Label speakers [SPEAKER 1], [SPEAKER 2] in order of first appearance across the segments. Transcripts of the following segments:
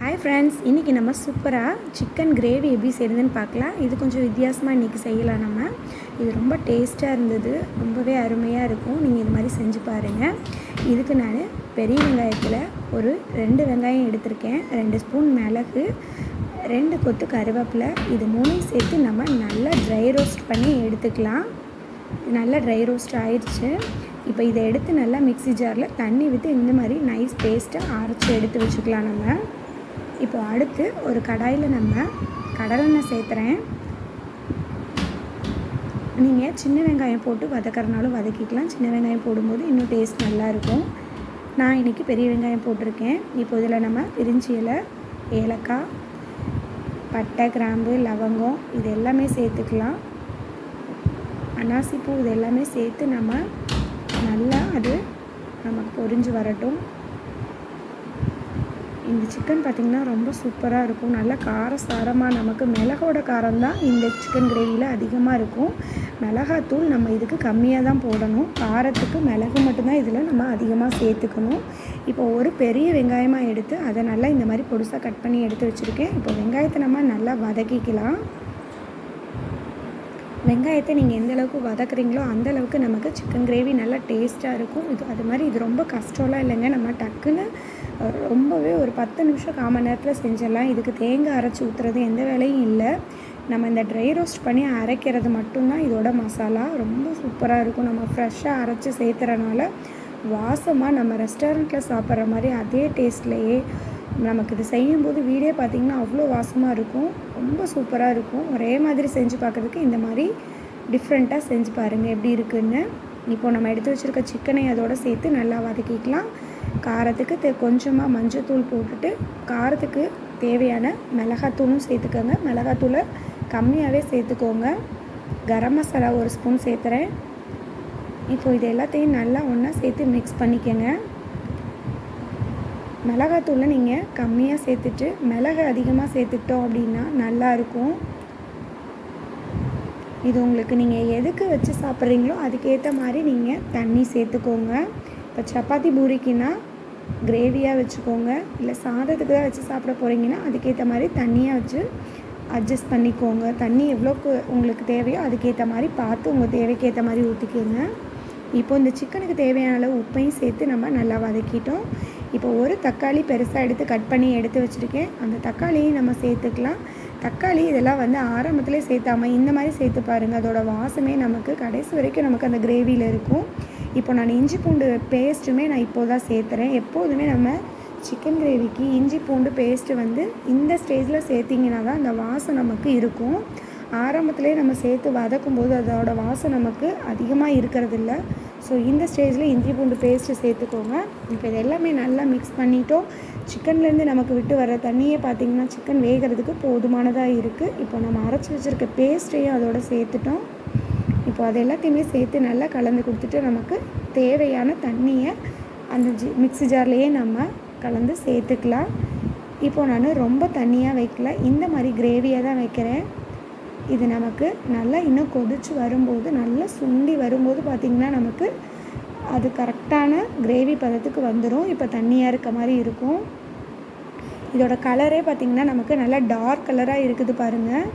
[SPEAKER 1] Hi friends இன்றைக்கி நம்ம சூப்பராக சிக்கன் கிரேவி எப்படி செய்யுதுன்னு பார்க்கலாம். இது கொஞ்சம் வித்தியாசமாக இன்றைக்கி செய்யலாம் நம்ம. இது ரொம்ப டேஸ்ட்டாக இருந்தது ரொம்பவே அருமையாக இருக்கும். நீங்கள் இது மாதிரி செஞ்சு பாருங்கள் இதுக்கு நான் பெரிய வெங்காயத்தில் ஒரு ரெண்டு வெங்காயம் எடுத்திருக்கேன். ரெண்டு ஸ்பூன் மிளகு ரெண்டு கொத்து கருவேப்பிலை. இது மூணையும் சேர்த்து நம்ம நல்லா ட்ரை ரோஸ்ட் பண்ணி எடுத்துக்கலாம். நல்லா ட்ரை ரோஸ்ட் ஆயிடுச்சு. இப்போ இதை எடுத்து நல்லா மிக்ஸி ஜாரில் தண்ணி விட்டு இந்த மாதிரி நைஸ் பேஸ்ட்டாக அரைச்சி எடுத்து வச்சுக்கலாம் நம்ம. இப்போ அடுத்து ஒரு கடாயில் நம்ம கடலெண்ணெய் சேர்த்துறேன். நீங்கள் சின்ன வெங்காயம் போட்டு வதக்கறனாலும் வதக்கிக்கலாம். சின்ன வெங்காயம் போடும்போது இன்னும் டேஸ்ட் நல்லாயிருக்கும் நான் இன்றைக்கி பெரிய வெங்காயம் போட்டிருக்கேன். இப்போ இதில் நம்ம பிரிஞ்சி இலை ஏலக்காய் பட்டை கிராம்பு லவங்கம் இது எல்லாமே சேர்த்துக்கலாம். அனாசிப்பூ இது எல்லாமே சேர்த்து நம்ம நல்லா அது நமக்கு பொரிஞ்சு வரட்டும். இந்த சிக்கன் பார்த்திங்கன்னா ரொம்ப சூப்பராக இருக்கும். நல்லா காரசாரமாக நமக்கு மிளகோட காரம் தான் இந்த சிக்கன் கிரேவியில் அதிகமாக இருக்கும். மிளகாத்தூள் நம்ம இதுக்கு கம்மியாக தான் போடணும். காரத்துக்கு மிளகு மட்டும்தான் இதில் நம்ம அதிகமாக சேர்த்துக்கணும். இப்போ ஒரு பெரிய வெங்காயமாக எடுத்து அதை நல்லா இந்த மாதிரி பொடிசாக கட் பண்ணி எடுத்து வச்சுருக்கேன். இப்போ வெங்காயத்தை நம்ம நல்லா வதக்கிக்கலாம். வெங்காயத்தை நீங்கள் எந்த அளவுக்கு வதக்குறீங்களோ அந்தளவுக்கு நமக்கு சிக்கன் கிரேவி நல்லா டேஸ்ட்டாக இருக்கும். இது அது மாதிரி இது ரொம்ப கஷ்டம்லாம் இல்லைங்க. நம்ம டக்குன்னு ரொம்பவே ஒரு பத்து நிமிஷம் கால் மணி நேரத்தில் செஞ்சிடலாம். இதுக்கு தேங்காய் அரைச்சி ஊற்றுறது எந்த வேலையும் இல்லை. நம்ம இந்த ட்ரை ரோஸ்ட் பண்ணி அரைக்கிறது மட்டும்தான் இதோட மசாலா. ரொம்ப சூப்பராக இருக்கும். நம்ம ஃப்ரெஷ்ஷாக அரைச்சி சேர்த்துறனால வாசமாக நம்ம ரெஸ்டாரண்ட்டில் சாப்பிட்ற மாதிரி அதே டேஸ்ட்லேயே நமக்கு இது செய்யும்போது வீடே பார்த்திங்கன்னா அவ்வளோ வாசமாக இருக்கும். ரொம்ப சூப்பராக இருக்கும். ஒரே மாதிரி செஞ்சு பார்க்குறதுக்கு இந்த மாதிரி டிஃப்ரெண்ட்டாக செஞ்சு பாருங்கள் எப்படி இருக்குன்னு. இப்போது நம்ம எடுத்து வச்சுருக்க சிக்கனை அதோடு சேர்த்து நல்லா வதக்கிக்கலாம். காரத்துக்கு தே கொஞ்சமாக மஞ்சத்தூள் போட்டுட்டு காரத்துக்கு தேவையான மிளகாத்தூளும் சேர்த்துக்கோங்க. மிளகாத்தூளை கம்மியாகவே சேர்த்துக்கோங்க. கரம் மசாலா ஒரு ஸ்பூன் சேர்த்துறேன். இப்போ இது எல்லாத்தையும் நல்லா ஒன்றா சேர்த்து மிக்ஸ் பண்ணிக்கோங்க. மிளகாத்தூளை நீங்கள் கம்மியாக சேர்த்துட்டு மிளகு அதிகமாக சேர்த்துக்கிட்டோம் அப்படின்னா நல்லாயிருக்கும் இது உங்களுக்கு நீங்கள் எதுக்கு வச்சு சாப்பிட்றீங்களோ அதுக்கேற்ற மாதிரி நீங்கள் தண்ணி சேர்த்துக்கோங்க. இப்போ சப்பாத்தி பூரிக்குன்னா கிரேவியாக வச்சுக்கோங்க. இல்லை சாதத்துக்கு தான் வச்சு சாப்பிட போகிறீங்கன்னா அதுக்கேற்ற மாதிரி தண்ணியாக வச்சு அட்ஜஸ்ட் பண்ணிக்கோங்க. தண்ணி எவ்வளோக்கு உங்களுக்கு தேவையோ அதுக்கேற்ற மாதிரி பார்த்து உங்கள் தேவைக்கேற்ற மாதிரி ஊற்றிக்கோங்க இப்போ இந்த சிக்கனுக்கு தேவையான அளவு உப்பையும் சேர்த்து நம்ம நல்லா வதக்கிட்டோம். இப்போ ஒரு தக்காளி பெருசாக எடுத்து கட் பண்ணி எடுத்து வச்சுருக்கேன். அந்த தக்காளியும் நம்ம சேர்த்துக்கலாம். தக்காளி இதெல்லாம் வந்து ஆரம்பத்துலேயே சேர்த்தாமல் இந்த மாதிரி சேர்த்து பாருங்கள் அதோட வாசமே நமக்கு கடைசி வரைக்கும் நமக்கு அந்த கிரேவியில் இருக்கும். இப்போ நான் இஞ்சி பூண்டு பேஸ்ட்டுமே நான் இப்போ தான் சேர்த்துறேன். எப்போதுமே நம்ம சிக்கன் கிரேவிக்கு இஞ்சி பூண்டு பேஸ்ட்டு வந்து இந்த ஸ்டேஜில் சேர்த்திங்கன்னா தான் அந்த வாசம் நமக்கு இருக்கும். ஆரம்பத்திலே நம்ம சேர்த்து வதக்கும் போது அதோட வாசம் நமக்கு அதிகமாக இருக்கிறதில்ல. ஸோ இந்த ஸ்டேஜில் இஞ்சி பூண்டு பேஸ்ட்டு சேர்த்துக்கோங்க. இப்போ இது எல்லாமே நல்லா மிக்ஸ் பண்ணிட்டோம். சிக்கன்லேருந்து நமக்கு விட்டு வர தண்ணியே பார்த்திங்கன்னா சிக்கன் வேகிறதுக்கு போதுமானதாக இருக்குது இப்போ நம்ம அரைச்சி வச்சுருக்க பேஸ்ட்டையும் அதோட சேர்த்துட்டோம். இப்போ அது எல்லாத்தையுமே சேர்த்து நல்லா கலந்து கொடுத்துட்டு நமக்கு தேவையான தண்ணியை அந்த ஜி மிக்ஸி ஜார்லேயே நம்ம கலந்து சேர்த்துக்கலாம். இப்போ நான் ரொம்ப தண்ணியாக வைக்கல. இந்த மாதிரி கிரேவியாக தான் வைக்கிறேன். இது நமக்கு நல்லா இன்னும் கொதித்து வரும்போது நல்லா சுண்டி வரும்போது பார்த்திங்கன்னா நமக்கு அது கரெக்டான கிரேவி பதத்துக்கு வந்துடும் இப்போ தண்ணியாக இருக்க மாதிரி இருக்கும். இதோட கலரே பார்த்திங்கன்னா நமக்கு நல்லா டார்க் கலராக இருக்குது பாருங்கள்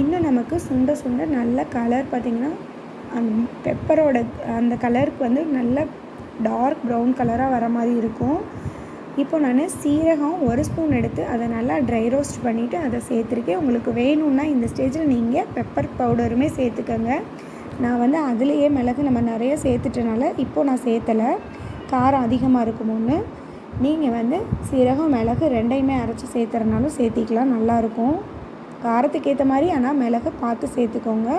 [SPEAKER 1] இன்னும் நமக்கு சுண்ட சுண்ட நல்ல கலர் பார்த்திங்கன்னா அந்த பெப்பரோட அந்த கலருக்கு வந்து நல்ல டார்க் ப்ரௌன் கலராக வர மாதிரி இருக்கும். இப்போ நான் சீரகம் ஒரு ஸ்பூன் எடுத்து அதை நல்லா ட்ரை ரோஸ்ட் பண்ணிவிட்டு அதை சேர்த்துருக்கேன். உங்களுக்கு வேணும்னா இந்த ஸ்டேஜில் நீங்கள் பெப்பர் பவுடருமே சேர்த்துக்கோங்க. நான் வந்து அதுலேயே மிளகு நம்ம நிறைய சேர்த்துட்டனால இப்போது நான் சேர்த்தலை. காரம் அதிகமாக இருக்குமோன்னு. நீங்கள் வந்து சீரகம் மிளகு ரெண்டையுமே அரைச்சி சேர்த்துறனாலும் சேர்த்திக்கலாம் நல்லாயிருக்கும். காரத்துக்கு ஏற்ற மாதிரி ஆனால் மிளகு பார்த்து சேர்த்துக்கோங்க.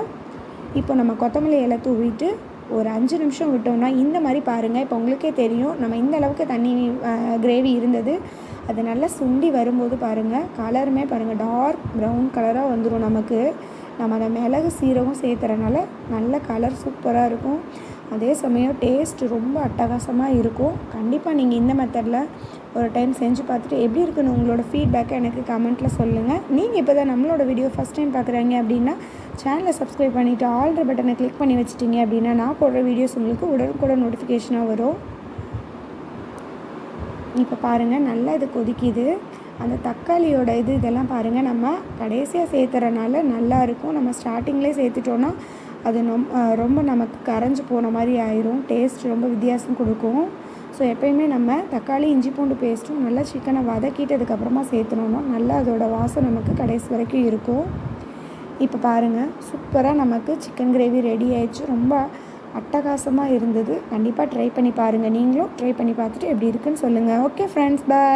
[SPEAKER 1] இப்போ நம்ம கொத்தமல்லி இலை தூவிட்டு ஒரு அஞ்சு நிமிஷம் விட்டோம்னா இந்த மாதிரி பாருங்கள் இப்போ உங்களுக்கே தெரியும். நம்ம இந்த அளவுக்கு தண்ணி கிரேவி இருந்தது. அது நல்லா சுண்டி வரும்போது பாருங்கள் கலருமே பாருங்கள் டார்க் ப்ரௌன் கலராக வந்துடும் நமக்கு. நம்ம அதை மிளகு சீரகம் சேர்த்துறனால நல்ல கலர் சூப்பராக இருக்கும். அதே சமயம் டேஸ்ட் ரொம்ப அட்டகாசமாக இருக்கும். கண்டிப்பாக நீங்கள் இந்த மெத்தடில் ஒரு டைம் செஞ்சு பார்த்துட்டு எப்படி இருக்குன்னு உங்களோட ஃபீட்பேக்கை எனக்கு கமெண்ட்டில் சொல்லுங்கள் நீங்கள் இப்போ தான் நம்மளோட வீடியோ ஃபஸ்ட் டைம் பார்க்குறீங்க அப்படின்னா சேனலை சப்ஸ்கிரைப் பண்ணிவிட்டு ஆல்ரெடி பட்டனை கிளிக் பண்ணி வச்சிட்டிங்க அப்படின்னா நான் போடுற வீடியோஸ் உங்களுக்கு உடனுக்குடன் நோட்டிஃபிகேஷனாக வரும். இப்போ பாருங்கள் நல்லா இது கொதிக்குது. அந்த தக்காளியோட இது இதெல்லாம் பாருங்கள் நம்ம கடைசியாக சேர்த்துறனால நல்லா இருக்கும். நம்ம ஸ்டார்டிங்லேயே சேர்த்துட்டோன்னா அது நொம் ரொம்ப நமக்கு கரைஞ்சி போன மாதிரி ஆயிரும். டேஸ்ட் ரொம்ப வித்தியாசம் கொடுக்கும். ஸோ எப்பயுமே நம்ம தக்காளி இஞ்சி பூண்டு பேஸ்ட்டும் நல்லா சிக்கனை வதக்கிட்டதுக்கப்புறமா சேர்த்துனோன்னா நல்லா அதோடய வாசம் நமக்கு கடைசி வரைக்கும் இருக்கும். இப்போ பாருங்கள் சூப்பராக நமக்கு சிக்கன் கிரேவி ரெடி ஆயிடுச்சு. ரொம்ப அட்டகாசமாக இருந்தது. கண்டிப்பாக ட்ரை பண்ணி பாருங்கள் நீங்களும் ட்ரை பண்ணி பார்த்துட்டு எப்படி இருக்குன்னு சொல்லுங்கள் ஓகே ஃப்ரெண்ட்ஸ் பாய்